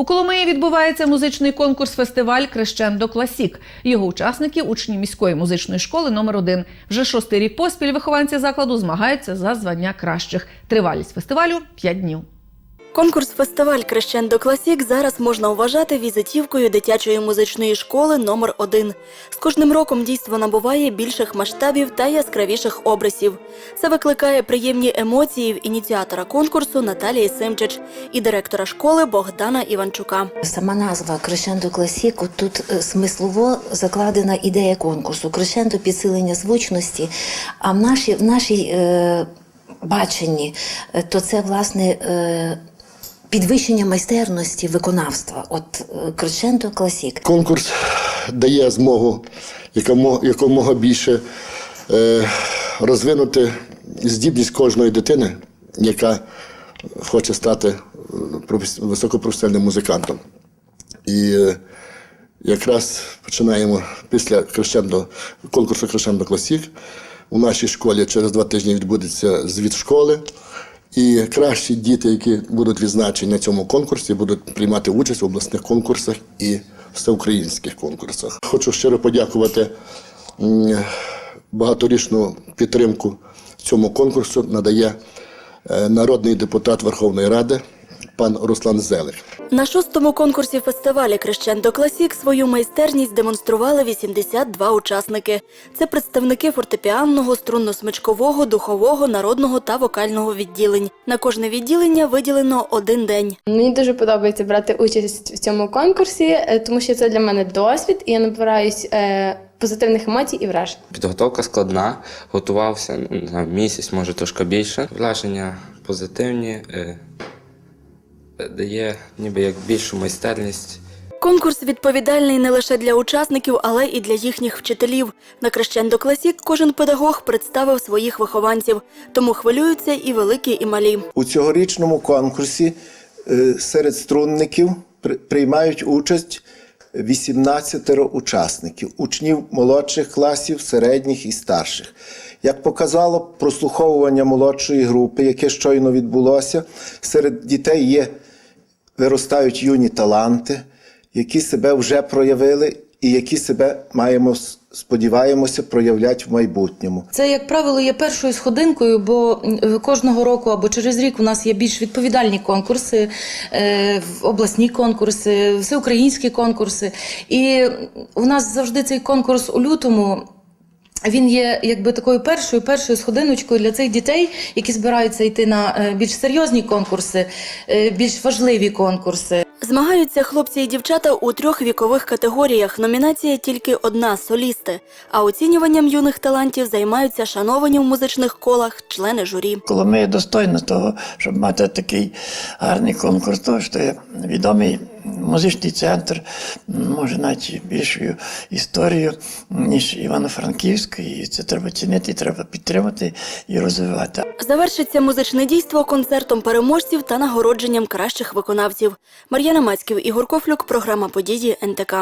У Коломиї відбувається музичний конкурс фестиваль Крещендо Класік. Його учасники учні міської музичної школи номер 1 Вже шостий рік поспіль вихованці закладу змагаються за звання кращих. Тривалість фестивалю 5 днів. Конкурс-фестиваль Крещендо Класік зараз можна вважати візитівкою дитячої музичної школи номер 1 З кожним роком дійство набуває більших масштабів та яскравіших образів. Це викликає приємні емоції в ініціатора конкурсу Наталії Симчич і директора школи Богдана Іванчука. Сама назва Крещендо Класік тут е, смислово закладена ідея конкурсу. Крещендо підсилення звучності. А в нашій в нашій е, баченні е, то це власне. Е, Підвищення майстерності виконавства, от е, Крещендо Класік. Конкурс дає змогу якомога, більше е, розвинути здібність кожної дитини, яка хоче стати е, професі- високопрофесіональним музикантом. І якраз починаємо після Крещендо, конкурсу Крещендо Класік. У нашій школі через два тижні відбудеться звіт школи. І кращі діти, які будуть відзначені на цьому конкурсі, будуть приймати участь в обласних конкурсах і всеукраїнських конкурсах. Хочу щиро подякувати багаторічну підтримку цьому конкурсу надає е, народний депутат Верховної Ради пан Руслан Зелих. На шостому конкурсі фестивалі Крещендо Класік свою майстерність демонстрували 82 учасники. Це представники фортепіанного, струнно-смичкового, духового, народного та вокального відділень. На кожне відділення виділено один день. Мені дуже подобається брати участь в цьому конкурсі, е, тому що це для мене досвід, і я набираюсь е, позитивних емоцій і вражень. Підготовка складна, готувався ну, знаю, місяць, може трошки більше. Враження позитивні, е, дає ніби як більшу майстерність. Конкурс відповідальний не лише для учасників, але і для їхніх вчителів. На Крещендо Класік кожен педагог представив своїх вихованців, тому хвилюються і великі, і малі. У цьогорічному конкурсі е, серед струнників приймають участь 18 учасників, учнів молодших класів, середніх і старших. Як показало прослуховування молодшої групи, яке щойно відбулося, серед дітей є виростають юні таланти, які себе вже проявили і які себе маємо сподіваємося проявляти в майбутньому. Це, як правило, є першою сходинкою, бо кожного року або через рік у нас є більш відповідальні конкурси, е, обласні конкурси, всеукраїнські конкурси. І у нас завжди цей конкурс у лютому. Він є якби такою першою першою сходиночкою для цих дітей, які збираються йти на е, більш серйозні конкурси, е, більш важливі конкурси. Змагаються хлопці і дівчата у трьох вікових категоріях. Номінація тільки одна солісти. А оцінюванням юних талантів займаються шановані в музичних колах члени журі. Коломия достойна того, щоб мати такий гарний конкурс, тому що є відомий музичний центр, може навіть більшою історією, ніж Івано-Франківськ, і це треба цінити, треба підтримати і розвивати. Завершиться музичне дійство концертом переможців та нагородженням кращих виконавців. Мар'яна Мацьків, Ігор Кофлюк, програма події НТК.